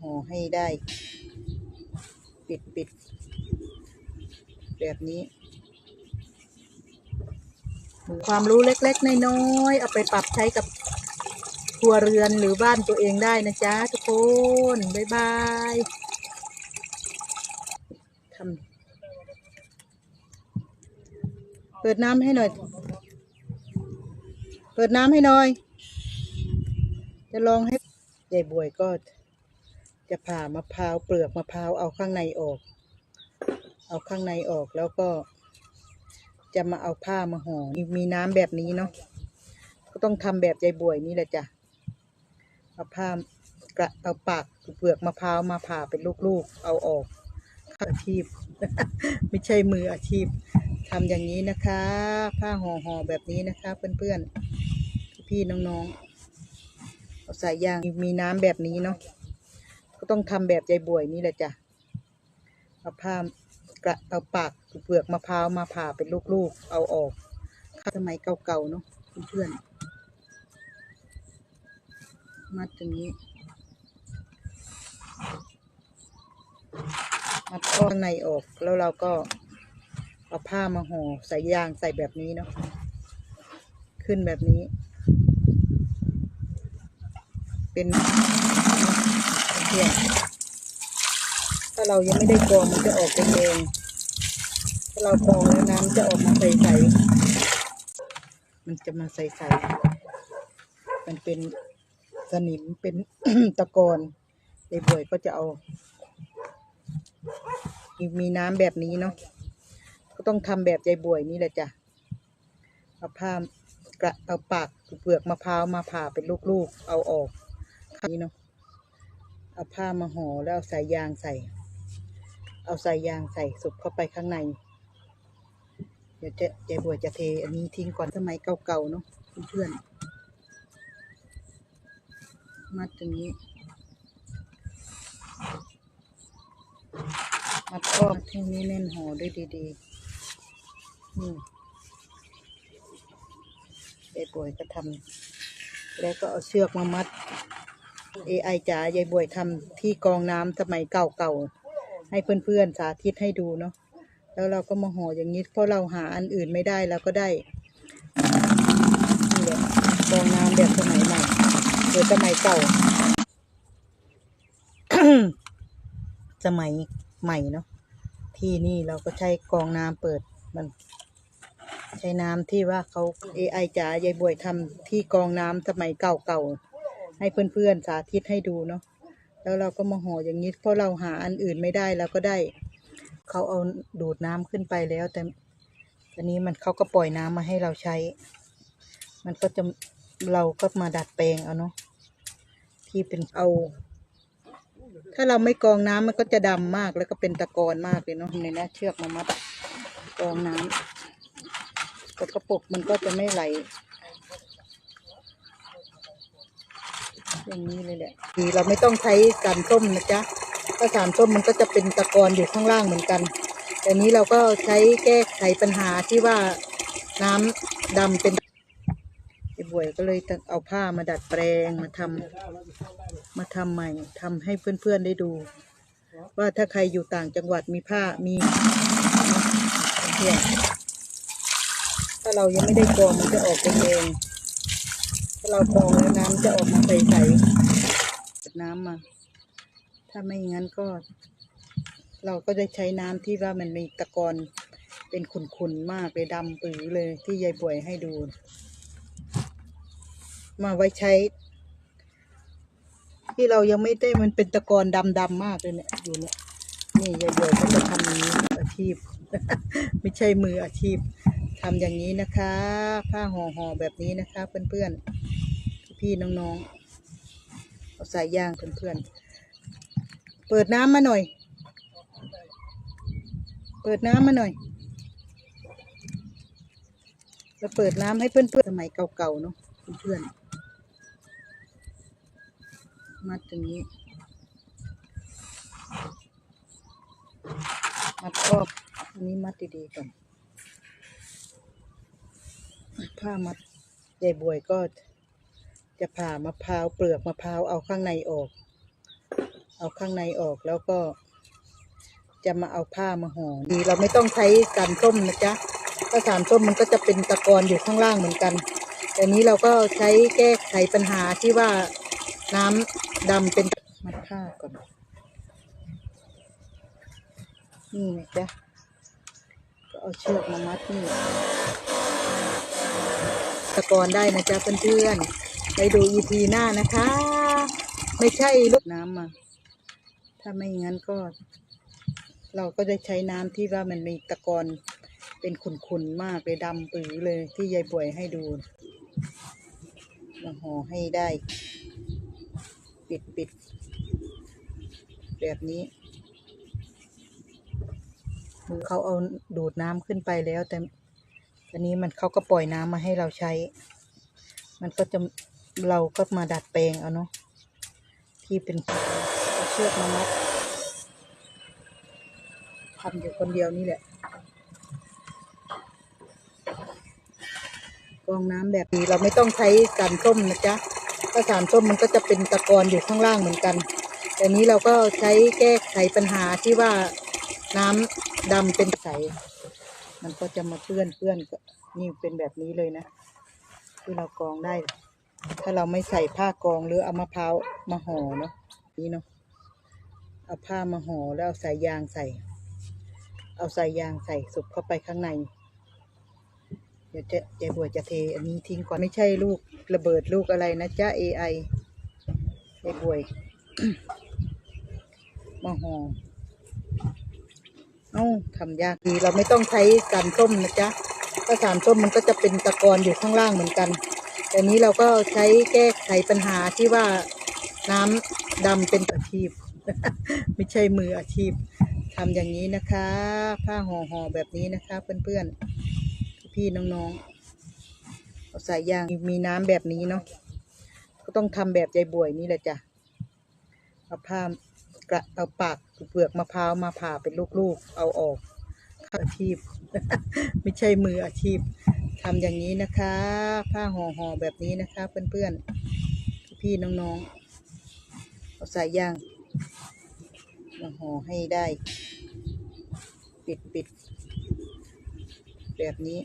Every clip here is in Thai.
ห่อให้ได้ ปิดปิด แบบนี้ ความรู้เล็กๆ น้อยๆ เอาไปปรับใช้กับครัวเรือนหรือบ้านตัวเองได้นะจ๊ะทุกคน บ๊ายบายทำเปิดน้ำให้หน่อย เปิดน้ำให้หน่อย จะลองให้ยายบวยก็ จะผ่ามะพร้าวเปลือกมะพร้าวเอาข้างในออก เอาข้างในออกแล้วก็ จะมาเอาผ้ามาห่อมีน้ำแบบนี้เนาะก็ต้องทำแบบยายบวยนี่แหละจ้ะเอาผ้ากระเอาปากเปลือกมะพร้าวมาผ่าเป็นลูกๆ เอาออกอาชีพ ไม่ใช่มืออาชีพทำอย่างนี้นะคะ ผ้าห่อห่อแบบนี้นะคะ เพื่อนๆพี่ๆน้องๆเอาใส่ยางมีน้ำแบบนี้เนาะ ต้องทำแบบยายบวยนี่แหละจ้ะเอาผ้ากระเอาปากเปลือกมะพร้าวมาผ่าเป็นลูกๆ เอาออกสมัยเก่าๆเนาะเพื่อนๆมัดอย่างนี้มัดข้างในออกแล้วเราก็เอาผ้ามาห่อใส่ยางใส่แบบนี้เนาะขึ้นแบบนี้ เป็น เพียถ้าเรายังไม่ได้กรองมันจะออกเป็นเองถ้าเรากรองแล้วน้ำจะออกมาใสๆมันจะมาใสๆมันเป็นสนิมเป็นตะกอนในบวยก็จะเอา มีน้ำแบบนี้เนาะก็ต้องทำแบบยายบวยนี่แหละจ้ะเอาผ้ากระเอาปากเปลือกมะพร้าวมาผ่าเป็นลูกๆ เอาออกนี่เนาะ เอาผ้ามาห่อแล้วเอาสายยางใส่ เอาสายยางใส่สุกเข้าไปข้างใน เดี๋ยวจะยายบวยจะเทอันนี้ทิ้งก่อนสมัยเก่าๆเนาะเพื่อนมัดตรงนี้ มัดอ้อมให้นี้แน่นห่อด้วยดีๆนี่ยายบวยก็ทำแล้วก็เอาเชือกมามัด AI จ๋ายายบวยทำที่กรองน้ำสมัยเก่าๆ ให้เพื่อนๆ สาธิตให้ดูเนาะ แล้วเราก็มาห่ออย่างนี้ เพราะเราหาอันอื่นไม่ได้เราก็ได้นี่แหละกรองน้ำแบบสมัยใหม่หรือสมัยเก่า สมัยใหม่เนาะ ที่นี่เราก็ใช้กรองน้ำเปิดมันใช้น้ำที่ว่าเขา AI จ๋ายายบวยทำที่กรองน้ำสมัยเก่าๆ ให้เพื่อนๆสาธิตให้ดูเนาะแล้วเราก็มาห่ออย่างนี้เพราะเราหาอันอื่นไม่ได้เราก็ได้เขาเอาดูดน้ำขึ้นไปแล้ว แต่ตอนนี้มันเขาก็ปล่อยน้ำมาให้เราใช้ มันก็จะเราก็มาดัดแปลงเอาเนาะที่เป็นเอา ถ้าเราไม่กรองน้ำมันก็จะดำมากแล้วก็เป็นตะกอนมากเลยเนาะในนะเชือกมามัดกรองน้ำกระปุกมันก็จะไม่ไหล อย่างนี้เลยแหละเราไม่ต้องใช้สารส้มนะจ๊ะถ้าสารส้มมันก็จะเป็นตะกอนอยู่ข้างล่างเหมือนกัน แต่นี้เราก็ใช้แก้ไขปัญหาที่ว่าน้ำดำเป็นไอ้บวยก็เลยเอาผ้ามาดัดแปลงมาทำมาทำใหม่ทำให้เพื่อนๆได้ดู ว่าถ้าใครอยู่ต่างจังหวัดมีผ้ามีเนี่ยถ้าเรายังไม่ได้กรองมันจะออกเป็นเอง เรากรองแล้วน้ำจะออกมาใสๆเปิดน้ำมาถ้าไม่งั้นก็ เราก็จะใช้น้ำที่ว่ามันมีตะกอนเป็นขุ่นๆมากเลยดำปื้อเลยที่ยายป่วยให้ดู มาไว้ใช้ ที่เรายังไม่ได้มันเป็นตะกอนดำๆมากเลยเนี่ยอยู่เนี่ยนี่ยายป่วยก็จะทำนี้อาชีพ ไม่ใช่มืออาชีพ ทำอย่างนี้นะคะ ผ้าห่อห่อแบบนี้นะคะ เพื่อนๆ พี่ๆน้องๆเอาใส่ย่างเพื่อนๆ เปิดน้ำมาหน่อย เปิดน้ำมาหน่อยจะเปิดน้ำให้เพื่อนๆสมัยเก่าๆเนาะเพื่อนๆมัดตรงนี้มัดรอบอันนี้มัดดีๆก่อน ผ้ามัดยายบวยก็จะผ่ามะพร้าวเปลือกมะพร้าวเอาข้างในออก เอาข้างในออกแล้วก็จะมาเอาผ้ามาห่อดีเราไม่ต้องใช้สารส้มนะจ๊ะถ้าสารส้มมันก็จะเป็นตะกอนอยู่ข้างล่างเหมือนกัน แต่นี้เราก็ใช้แก้ไขปัญหาที่ว่าน้ำดำเป็นมัดผ้าก่อน นี่นะจ๊ะก็เอาเชือกมามัดนี่ ตะกอนได้นะจ๊ะเพื่อนๆไปดูอีพีหน้านะคะ ไม่ใช่ลูกน้ำมาถ้าไม่งั้นก็ เราก็จะใช้น้ำที่ว่ามันมีตะกอนเป็นขุ่นๆมากเลยดำปื้อเลยที่ยายป่วยให้ดูมาห่อให้ได้ ปิดปิดแบบนี้เขาเอาดูดน้ำขึ้นไปแล้วแต่ ตอนนี้มันเขาก็ปล่อยน้ำมาให้เราใช้ มันก็จะเราก็มาดัดแปลงเอาเนาะที่เป็นเชือกมามัดทำอยู่คนเดียวนี่แหละกรองน้ำแบบนี้เราไม่ต้องใช้สารส้มนะจ๊ะถ้าสารส้มมันก็จะเป็นตะกอนอยู่ข้างล่างเหมือนกัน แต่นี้เราก็ใช้แก้ไขปัญหาที่ว่าน้ำดำเป็นใส มันก็จะมาเปื้อนเปื้อนก็นี่เป็นแบบนี้เลยนะ ที่เรากรองได้ ถ้าเราไม่ใส่ผ้ากรองหรือเอามะพร้าวมาห่อเนาะนี่เนาะเอาผ้ามาห่อแล้วเอาสายยางใส่ เอาสายยางใส่สุกเข้าไปข้างใน เดี๋ยวจะยายบัวจะเทอันนี้ทิ้งก่อนไม่ใช่ลูกระเบิดลูกอะไรนะจ๊ะ AI ยายบัวมาห่อ เอ้าทำยากดีเราไม่ต้องใช้สารส้มนะจ๊ะถ้าสารส้มมันก็จะเป็นตะกอนอยู่ข้างล่างเหมือนกัน แต่นี้เราก็ใช้แก้ไขปัญหาที่ว่าน้ำดำเป็นอาชีพ ไม่ใช่มืออาชีพทำอย่างนี้นะคะ ผ้าห่อห่อแบบนี้นะคะ เพื่อนๆพี่น้องๆเอาใส่ยางมีน้ำแบบนี้เนาะก็ต้องทำแบบยายบวยนี่แหละจ้ะเอาผ้ากระเอาปาก เปลือกมะพร้าวมาผ่าเป็นลูกๆ เอาออกอาชีพ ไม่ใช่มืออาชีพทำอย่างนี้นะคะ ผ้าห่อห่อแบบนี้นะคะ เพื่อนๆ พี่ๆน้องๆ เอาใส่ย่างมาห่อให้ได้ ปิดปิดแบบนี้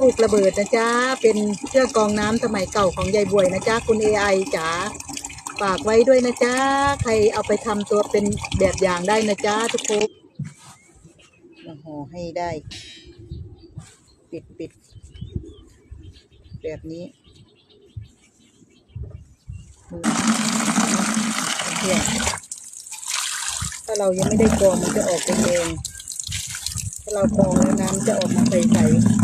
ลูกระเบิดนะจ๊ะ เป็นเครื่องกรองน้ำสมัยเก่าของยายบวยนะจ๊ะ คุณเอไอจ๋า ฝากไว้ด้วยนะจ๊ะ ใครเอาไปทำตัวเป็นแบบอย่างได้นะจ๊ะทุกคนมาห่อให้ได้ ปิดปิด แบบนี้เพียงถ้าเรายังไม่ได้กรองมันจะออกเป็นเองถ้าเรากรองแล้วน้ำจะออกมาใส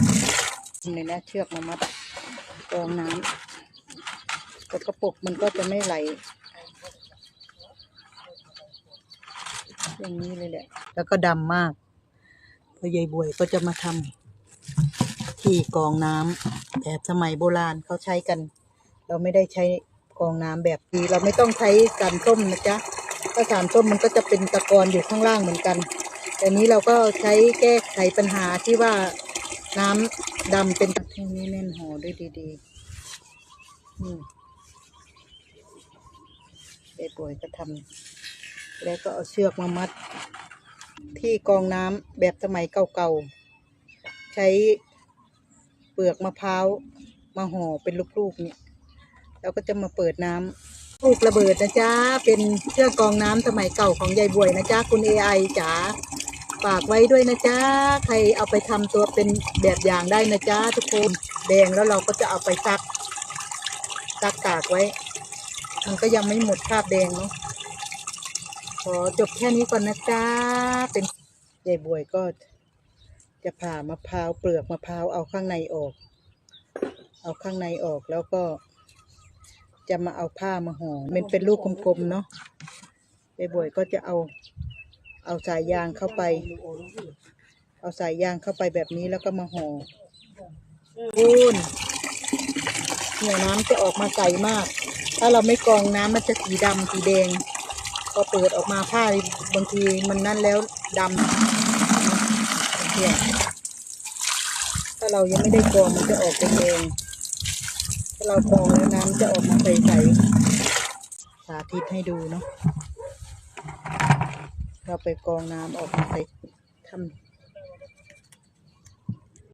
ๆเลยนะเชือกมามัดกรองน้ำ แต่กระปุกมันก็จะไม่ไหล อย่างนี้เลยแหละ แล้วก็ดำมากพอยายบวยก็จะมาทำที่กองน้ำแบบสมัยโบราณเขาใช้กัน เราไม่ได้ใช้กองน้ำแบบนี้เราไม่ต้องใช้สารส้มนะจ๊ะถ้าสารส้มมันก็จะเป็นตะกอนอยู่ข้างล่างเหมือนกัน แต่นี้เราก็ใช้แก้ไขปัญหาที่ว่าน้ำดำเป็นแค่นี้แน่นห่อด้วยดีๆนี่ ยายป่วยก็ทำแล้วก็เอาเชือกมามัด ที่กองน้ำแบบสมัยเก่าๆ ใช้เปลือกมะพร้าวมาห่อเป็นลูกๆเนี่ยแล้วก็จะมาเปิดน้ำลูกระเบิดนะจ๊ะ เป็นเครื่องกองน้ำสมัยเก่าของยายบวยนะจ๊ะ คุณเอไอจ๋าฝากไว้ด้วยนะจ๊ะ ใครเอาไปทำตัวเป็นแบบอย่างได้นะจ๊ะทุกคนแดงแล้วเราก็จะเอาไปซักซักตากไว้ มันก็ยังไม่หมดคราบแดงเนาะขอจบแค่นี้ก่อนนะจ๊ะเป็นยายบวยก็จะผ่ามะพร้าวเปลือกมะพร้าวเอาข้างในออก เอาข้างในออกแล้วก็ จะมาเอาผ้ามาห่อมันเป็นลูกกลมๆเนาะยายบวยก็จะเอา เอาสายยางเข้าไป เอาสายยางเข้าไปแบบนี้แล้วก็มาห่อคูณ เนี่ยน้ำจะออกมาใสมาก ถ้าเราไม่กรองน้ำมันจะสีดำสีแดง พอเปิดออกมาผ้าบางทีมันนั่นแล้วดำเนี่ยถ้าเรายังไม่ได้กรองมันจะออกเป็นแดงถ้าเรากรองแล้วน้ำจะออกมาใสาธิตให้ดูเนาะเราไปกรองน้ำออกมาใส่ทำ